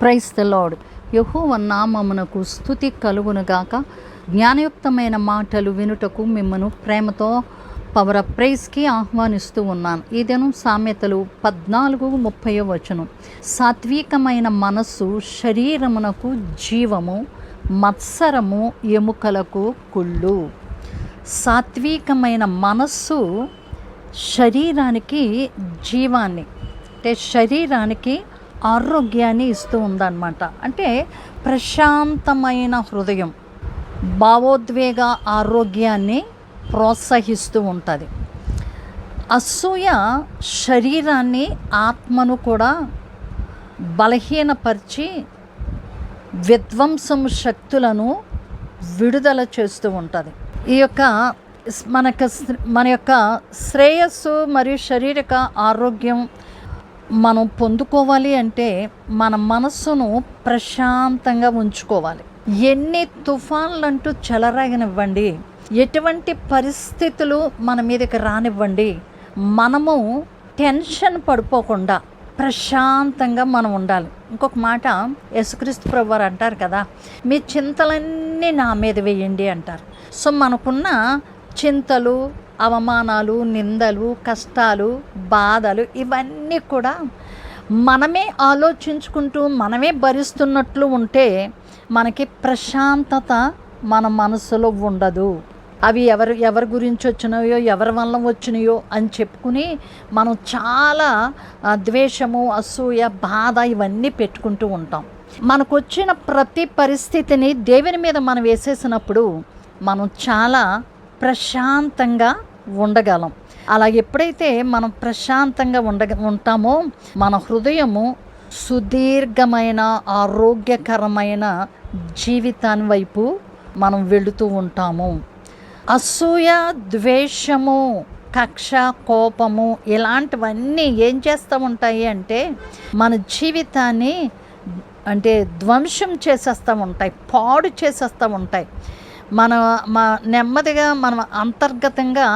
Price the lord. యహోవ నామమునకు స్థుతి కలుగునుగాక. జ్ఞానయుక్తమైన మాటలు వినుటకు మిమ్మను ప్రేమతో పవర్ ఆఫ్ ప్రైజ్కి ఆహ్వానిస్తూ ఉన్నాను. ఈ దినం సామెతలు పద్నాలుగు ముప్పై వచనం. సాత్వికమైన మనస్సు శరీరమునకు జీవము మత్సరము ఎముకలకు కుళ్ళు. సాత్వికమైన మనస్సు శరీరానికి జీవాన్ని. అంటే శరీరానికి ఆరోగ్యాన్ని ఇస్తూ ఉందన్నమాట. అంటే ప్రశాంతమైన హృదయం భావోద్వేగ ఆరోగ్యాన్ని ప్రోత్సహిస్తూ ఉంటుంది. అసూయ శరీరాన్ని ఆత్మను కూడా బలహీనపరిచి విధ్వంసం శక్తులను విడుదల చేస్తూ ఉంటుంది. ఈ యొక్క మనకు మన యొక్క శ్రేయస్సు మరియు శారీరక ఆరోగ్యం మనం పొందుకోవాలి అంటే మన మనస్సును ప్రశాంతంగా ఉంచుకోవాలి. ఎన్ని తుఫాన్లు అంటూ చెలరాగనివ్వండి. ఎటువంటి పరిస్థితులు మన మీదకి రానివ్వండి. మనము టెన్షన్ పడిపోకుండా ప్రశాంతంగా మనం ఉండాలి. ఇంకొక మాట యేసుక్రీస్తు ప్రభువారు అంటారు కదా మీ చింతలన్నీ నా మీద వేయండి అంటారు. సో మనకున్న చింతలు అవమానాలు నిందలు కష్టాలు బాధలు ఇవన్నీ కూడా మనమే ఆలోచించుకుంటూ మనమే భరిస్తున్నట్లు ఉంటే మనకి ప్రశాంతత మన మనసులో ఉండదు. అవి ఎవరు ఎవరి గురించి వచ్చినాయో ఎవరి వల్ల వచ్చినాయో అని చెప్పుకుని మనం చాలా ద్వేషము అసూయ బాధ ఇవన్నీ పెట్టుకుంటూ ఉంటాం. మనకు వచ్చిన ప్రతి పరిస్థితిని దేవుని మీద మనం వేసేసినప్పుడు మనం చాలా ప్రశాంతంగా ఉండగలం. అలా ఎప్పుడైతే మనం ప్రశాంతంగా ఉండ ఉంటామో మన హృదయము సుదీర్ఘమైన ఆరోగ్యకరమైన జీవితాన్ని వైపు మనం వెళుతూ ఉంటాము. అసూయ ద్వేషము కక్ష కోపము ఇలాంటివన్నీ ఏం చేస్తూ ఉంటాయి అంటే మన జీవితాన్ని అంటే ధ్వంసం చేసేస్తూ ఉంటాయి పాడు చేసేస్తూ ఉంటాయి. మన మా నెమ్మదిగా మనం అంతర్గతంగా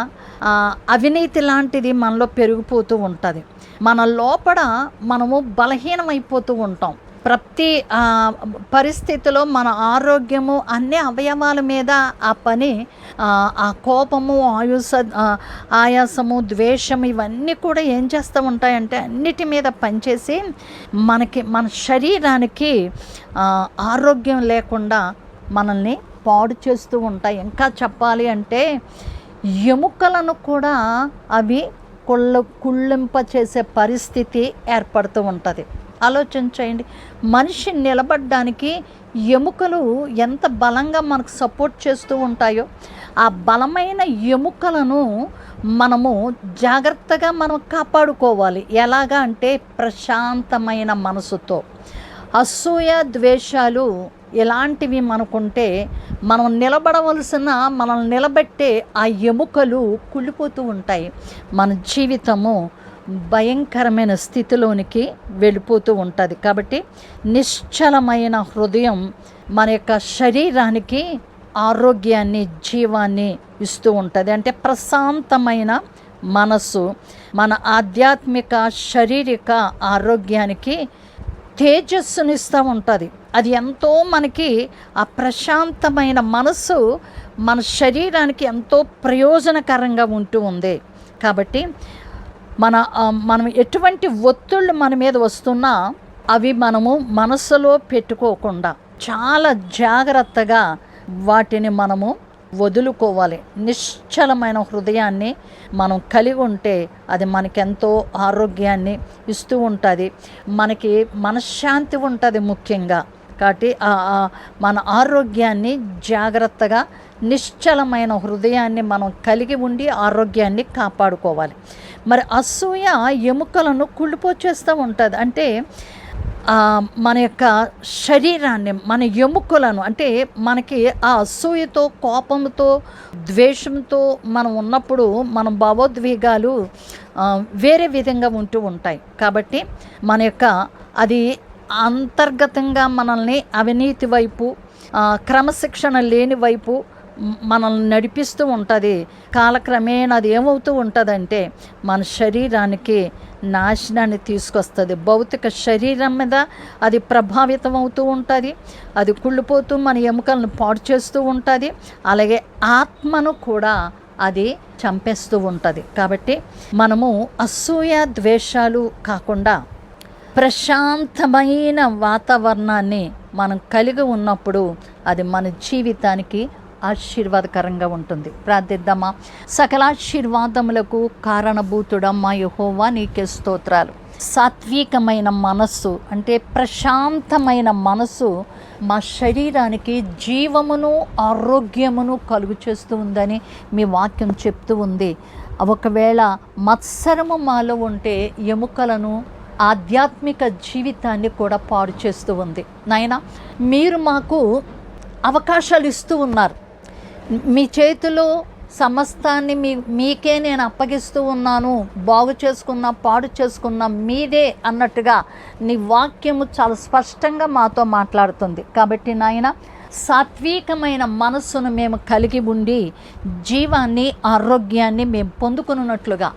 అవినీతి లాంటిది మనలో పెరిగిపోతూ ఉంటుంది. మన లోపల మనము బలహీనమైపోతూ ఉంటాం. ప్రతి పరిస్థితిలో మన ఆరోగ్యము అన్ని అవయవాల మీద ఆ పని ఆ, కోపము ఆయుస ఆయాసము ద్వేషము ఇవన్నీ కూడా ఏం చేస్తూ ఉంటాయంటే అన్నిటి మీద పనిచేసి మనకి మన శరీరానికి ఆరోగ్యం లేకుండా మనల్ని పాడు చేస్తూ ఉంటాయి. ఇంకా చెప్పాలి అంటే ఎముకలను కూడా అవి కుళ్ళ కుళ్ళింప చేసే పరిస్థితి ఏర్పడుతూ ఉంటుంది. ఆలోచించేయండి మనిషి నిలబడడానికి ఎముకలు ఎంత బలంగా మనకు సపోర్ట్ చేస్తూ ఉంటాయో ఆ బలమైన ఎముకలను మనము జాగ్రత్తగా మనం కాపాడుకోవాలి. ఎలాగా అంటే ప్రశాంతమైన మనసుతో. అసూయ ద్వేషాలు ఇలాంటివి మనకుంటే మనం నిలబడవలసిన మనల్ని నిలబెట్టే ఆ ఎముకలు కుళ్ళిపోతూ ఉంటాయి. మన జీవితము భయంకరమైన స్థితిలోనికి వెళ్ళిపోతూ ఉంటుంది. కాబట్టి నిశ్చలమైన హృదయం మన యొక్క శరీరానికి ఆరోగ్యాన్ని జీవాన్ని ఇస్తూ ఉంటుంది. అంటే ప్రశాంతమైన మనస్సు మన ఆధ్యాత్మిక శారీరక ఆరోగ్యానికి తేజస్సునిస్తూ ఉంటుంది. అది ఎంతో మనకి ఆ ప్రశాంతమైన మనస్సు మన శరీరానికి ఎంతో ప్రయోజనకరంగా ఉంటూ ఉంది. కాబట్టి మన మనం ఎటువంటి ఒత్తిళ్ళు మన మీద వస్తున్నా అవి మనము మనస్సులో పెట్టుకోకుండా చాలా జాగ్రత్తగా వాటిని మనము వదులుకోవాలి. నిశ్చలమైన హృదయాన్ని మనం కలిగి ఉంటే అది మనకెంతో ఆరోగ్యాన్ని ఇస్తూ ఉంటుంది. మనకి మనశ్శాంతి ఉంటుంది ముఖ్యంగా. కాబట్టి మన ఆరోగ్యాన్ని జాగ్రత్తగా నిశ్చలమైన హృదయాన్ని మనం కలిగి ఉండి ఆరోగ్యాన్ని కాపాడుకోవాలి. మరి అసూయ ఎముకలను కుళ్ళిపోచేస్తూ ఉంటుంది. అంటే మన యొక్క శరీరాన్ని మన ఎముకలను అంటే మనకి ఆ అసూయతో కోపంతో ద్వేషంతో మనం ఉన్నప్పుడు మన భావోద్వేగాలు వేరే విధంగా ఉంటూ ఉంటాయి. కాబట్టి మన యొక్క అది అంతర్గతంగా మనల్ని అవినీతి వైపు క్రమశిక్షణ లేని వైపు మనల్ని నడిపిస్తూ ఉంటుంది. కాలక్రమేణా అది ఏమవుతూ ఉంటుందంటే మన శరీరానికి నాశనాన్ని తీసుకొస్తుంది. భౌతిక శరీరం మీద అది ప్రభావితం అవుతూ ఉంటుంది. అది కుళ్ళిపోతూ మన ఎముకలను పాడు చేస్తూ ఉంటుంది. అలాగే ఆత్మను కూడా అది చంపేస్తూ ఉంటుంది. కాబట్టి మనము అసూయ ద్వేషాలు కాకుండా ప్రశాంతమైన వాతావరణాన్ని మనం కలిగి ఉన్నప్పుడు అది మన జీవితానికి ఆశీర్వాదకరంగా ఉంటుంది. ప్రార్థిద్దామా? సకలాశీర్వాదములకు కారణభూతుడమ్మా యహోవా నీకే స్తోత్రాలు. సాత్వికమైన మనస్సు అంటే ప్రశాంతమైన మనస్సు మా శరీరానికి జీవమును ఆరోగ్యమును కలుగు చేస్తూ ఉందని మీ వాక్యం చెప్తూ ఉంది. ఒకవేళ మత్సరము మాలో ఉంటే ఎముకలను ఆధ్యాత్మిక జీవితాన్ని కూడా పాడు చేస్తూ ఉంది. నాయన మీరు మాకు అవకాశాలు ఇస్తూ ఉన్నారు. మీ చేతిలో సమస్తాన్ని మీ మీకే నేను అప్పగిస్తూ ఉన్నాను. బాగు చేసుకున్నా పాడు చేసుకున్నా మీదే అన్నట్టుగా నీ వాక్యము చాలా స్పష్టంగా మాతో మాట్లాడుతుంది. కాబట్టి నాయన సాత్వికమైన మనస్సును మేము కలిగి ఉండి జీవాన్ని ఆరోగ్యాన్ని మేము పొందుకున్నట్లుగా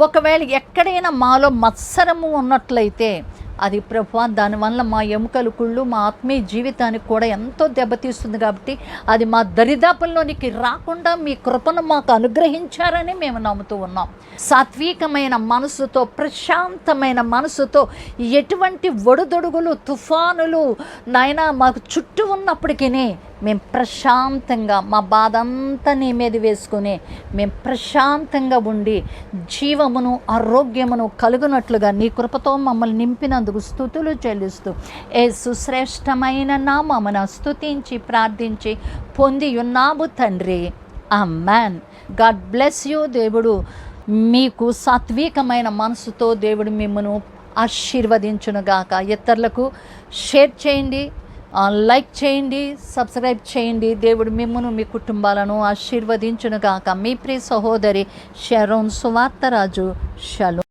ఒకవేళ ఎక్కడైనా మాలో మత్సరము ఉన్నట్లయితే అది ప్రభు దానివల్ల మా ఎముకలు కుళ్ళు మా ఆత్మీయ జీవితానికి కూడా ఎంతో దెబ్బతీస్తుంది కాబట్టి అది మా దరిదాపుల్లోనికి రాకుండా మీ కృపను మాకు అనుగ్రహించారని మేము నమ్ముతూ ఉన్నాం. సాత్వికమైన మనసుతో ప్రశాంతమైన మనసుతో ఎటువంటి ఒడుదొడుగులు తుఫానులు నాయన మాకు చుట్టూ ఉన్నప్పటికీ మేము ప్రశాంతంగా మా బాధ అంతా నీ మీద వేసుకుని మేము ప్రశాంతంగా ఉండి జీవమును ఆరోగ్యమును కలుగునట్లుగా నీ కృపతో మమ్మల్ని నింపినందుకు స్థుతులు చెల్లిస్తూ ఏ సుశ్రేష్టమైన నామమున స్థుతించి ప్రార్థించి పొంది ఉన్నాము తండ్రి. ఆ మ్యాన్ గాడ్ బ్లెస్ యూ. దేవుడు మీకు సాత్వికమైన మనసుతో దేవుడు మిమ్మను ఆశీర్వదించునుగాక. ఇతరులకు షేర్ చేయండి. లైక్ చేయండి సబ్స్క్రైబ్ చేయండి. దేవుడు మిమ్మను మీ కుటుంబాలను ఆశీర్వదించునుగాక. మీ ప్రియ సహోదరి షరోన్ సువార్తరాజు. షలో